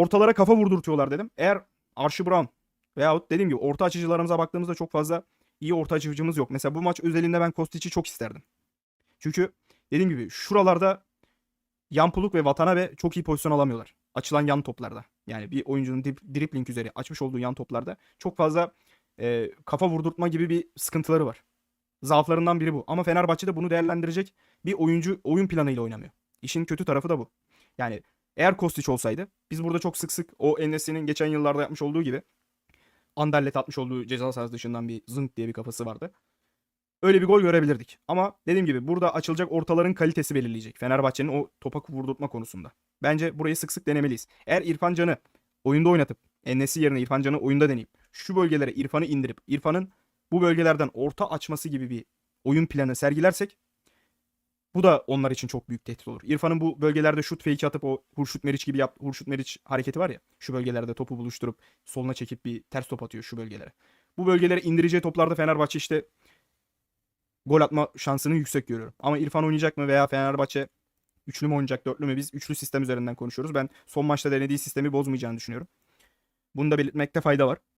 Ortalara kafa vurdurtuyorlar dedim. Eğer Archie Brown veyahut dediğim gibi orta açıcılarımıza baktığımızda çok fazla iyi orta açıcımız yok. Mesela bu maç özelinde ben Kostic'i çok isterdim. Çünkü dediğim gibi şuralarda Yampuluk ve Watanabe çok iyi pozisyon alamıyorlar. Açılan yan toplarda. Yani bir oyuncunun dip, dribbling üzeri açmış olduğu yan toplarda çok fazla e, kafa vurdurtma gibi bir sıkıntıları var. Zaaflarından biri bu. Ama Fenerbahçe'de bunu değerlendirecek bir oyuncu oyun planıyla oynamıyor. İşin kötü tarafı da bu. Yani eğer Kostić olsaydı biz burada çok sık sık o Enes'in geçen yıllarda yapmış olduğu gibi Anderlet atmış olduğu ceza sahası dışından bir zınk diye bir kafası vardı. Öyle bir gol görebilirdik. Ama dediğim gibi burada açılacak ortaların kalitesi belirleyecek. Fenerbahçe'nin o topa vurdurtma konusunda. Bence burayı sık sık denemeliyiz. Eğer İrfan Can'ı oyunda oynatıp Enes'i yerine İrfan Can'ı oyunda deneyip şu bölgelere İrfan'ı indirip İrfan'ın bu bölgelerden orta açması gibi bir oyun planı sergilersek bu da onlar için çok büyük tehdit olur. İrfan'ın bu bölgelerde şut fake atıp o Hurşut Meriç gibi yap Hurşut Meriç hareketi var ya. Şu bölgelerde topu buluşturup soluna çekip bir ters top atıyor şu bölgelere. Bu bölgelere indireceği toplarda Fenerbahçe işte gol atma şansını yüksek görüyorum. Ama İrfan oynayacak mı veya Fenerbahçe üçlü mü oynayacak, dörtlü mü? Biz üçlü sistem üzerinden konuşuyoruz. Ben son maçta denediği sistemi bozmayacağını düşünüyorum. Bunu da belirtmekte fayda var.